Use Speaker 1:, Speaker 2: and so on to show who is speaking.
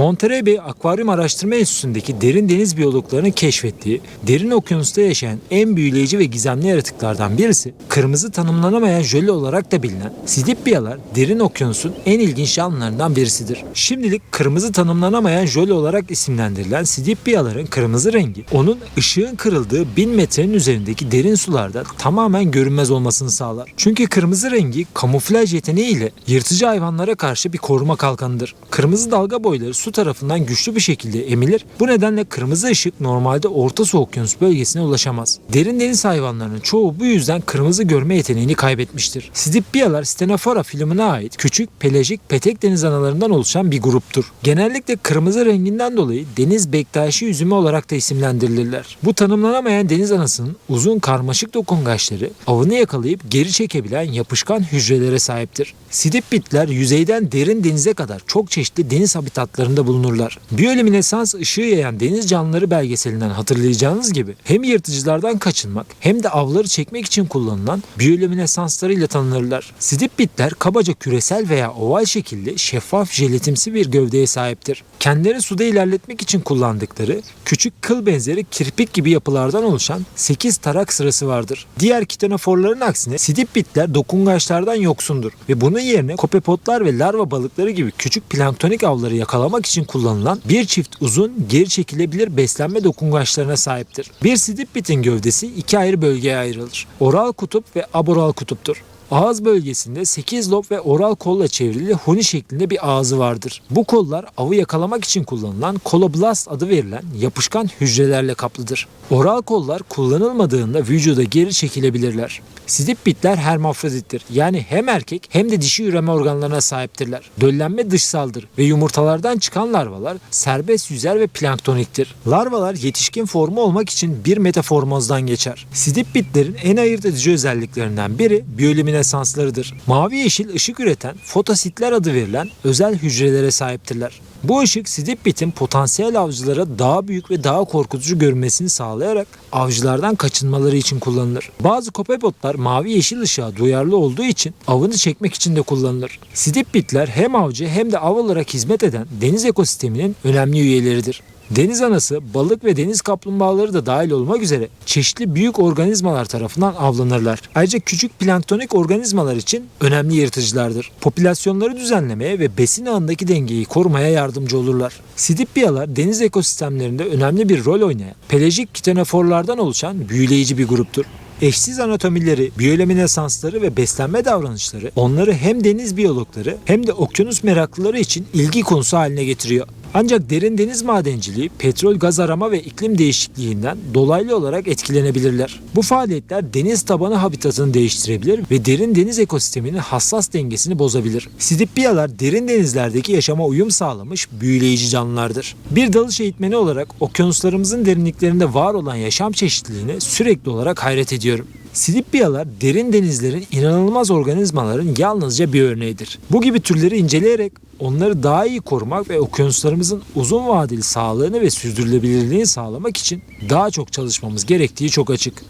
Speaker 1: Monterey Bay Akvaryum Araştırma Enstitüsü'ndeki derin deniz biyologlarının keşfettiği, derin okyanusta yaşayan en büyüleyici ve gizemli yaratıklardan birisi, kırmızı tanımlanamayan jöle olarak da bilinen Sidippialar derin okyanusun en ilginç canlılarından birisidir. Şimdilik kırmızı tanımlanamayan jöle olarak isimlendirilen Sidippiaların kırmızı rengi, onun ışığın kırıldığı 1000 metrenin üzerindeki derin sularda tamamen görünmez olmasını sağlar. Çünkü kırmızı rengi kamuflaj yeteneğiyle yırtıcı hayvanlara karşı bir koruma kalkanıdır. Kırmızı dalga boyları su tarafından güçlü bir şekilde emilir. Bu nedenle kırmızı ışık normalde Orta Su Okyanus bölgesine ulaşamaz. Derin deniz hayvanlarının çoğu bu yüzden kırmızı görme yeteneğini kaybetmiştir. Sidippialar Stenofora filmine ait küçük pelajik petek deniz analarından oluşan bir gruptur. Genellikle kırmızı renginden dolayı deniz bektaşi üzümü olarak da isimlendirilirler. Bu tanımlanamayan deniz anasının uzun karmaşık dokungaçları avını yakalayıp geri çekebilen yapışkan hücrelere sahiptir. Sidippitler yüzeyden derin denize kadar çok çeşitli deniz habitatlarında bulunurlar. Biyolüminesans ışığı yayan deniz canlıları belgeselinden hatırlayacağınız gibi hem yırtıcılardan kaçınmak hem de avları çekmek için kullanılan biyolüminesanslarıyla tanınırlar. Sidippitler kabaca küresel veya oval şekilde şeffaf jelatimsi bir gövdeye sahiptir. Kendileri suda ilerletmek için kullandıkları küçük kıl benzeri kirpik gibi yapılardan oluşan 8 tarak sırası vardır. Diğer kitanoforların aksine sidippitler dokungaçlardan yoksundur ve bunun yerine kopepotlar ve larva balıkları gibi küçük planktonik avları yakalamak için kullanılan bir çift uzun geri çekilebilir beslenme dokungaçlarına sahiptir. Bir sidippitin gövdesi iki ayrı bölgeye ayrılır. Oral kutup ve aboral kutuptur. Ağız bölgesinde 8 lob ve oral kolla çevrili huni şeklinde bir ağzı vardır. Bu kollar avı yakalamak için kullanılan koloblast adı verilen yapışkan hücrelerle kaplıdır. Oral kollar kullanılmadığında vücuda geri çekilebilirler. Sidippitler hermafrodittir. Yani hem erkek hem de dişi üreme organlarına sahiptirler. Döllenme dışsaldır ve yumurtalardan çıkan larvalar serbest yüzer ve planktoniktir. Larvalar yetişkin formu olmak için bir metaformozdan geçer. Sidippitlerin en ayırt edici özelliklerinden biri biyolüminesanslarıdır. Mavi yeşil ışık üreten fotositler adı verilen özel hücrelere sahiptirler. Bu ışık Sidipbit'in potansiyel avcılara daha büyük ve daha korkutucu görünmesini sağlayarak avcılardan kaçınmaları için kullanılır. Bazı kopepotlar mavi yeşil ışığa duyarlı olduğu için avını çekmek için de kullanılır. Sidipbitler hem avcı hem de av olarak hizmet eden deniz ekosisteminin önemli üyeleridir. Deniz anası, balık ve deniz kaplumbağaları da dahil olmak üzere çeşitli büyük organizmalar tarafından avlanırlar. Ayrıca küçük planktonik organizmalar için önemli yırtıcılardır. Popülasyonları düzenlemeye ve besin ağındaki dengeyi korumaya yardımcı olurlar. Sidippialar deniz ekosistemlerinde önemli bir rol oynayan pelajik kitenoforlardan oluşan büyüleyici bir gruptur. Eşsiz anatomileri, biyoleminesansları ve beslenme davranışları onları hem deniz biyologları hem de okyanus meraklıları için ilgi konusu haline getiriyor. Ancak derin deniz madenciliği, petrol gaz arama ve iklim değişikliğinden dolaylı olarak etkilenebilirler. Bu faaliyetler deniz tabanı habitatını değiştirebilir ve derin deniz ekosisteminin hassas dengesini bozabilir. Sidippialar derin denizlerdeki yaşama uyum sağlamış büyüleyici canlılardır. Bir dalış eğitmeni olarak okyanuslarımızın derinliklerinde var olan yaşam çeşitliliğine sürekli olarak hayret ediyorum. Sidippialar derin denizlerin inanılmaz organizmaların yalnızca bir örneğidir. Bu gibi türleri inceleyerek onları daha iyi korumak ve okyanuslarımızın uzun vadeli sağlığını ve sürdürülebilirliğini sağlamak için daha çok çalışmamız gerektiği çok açık.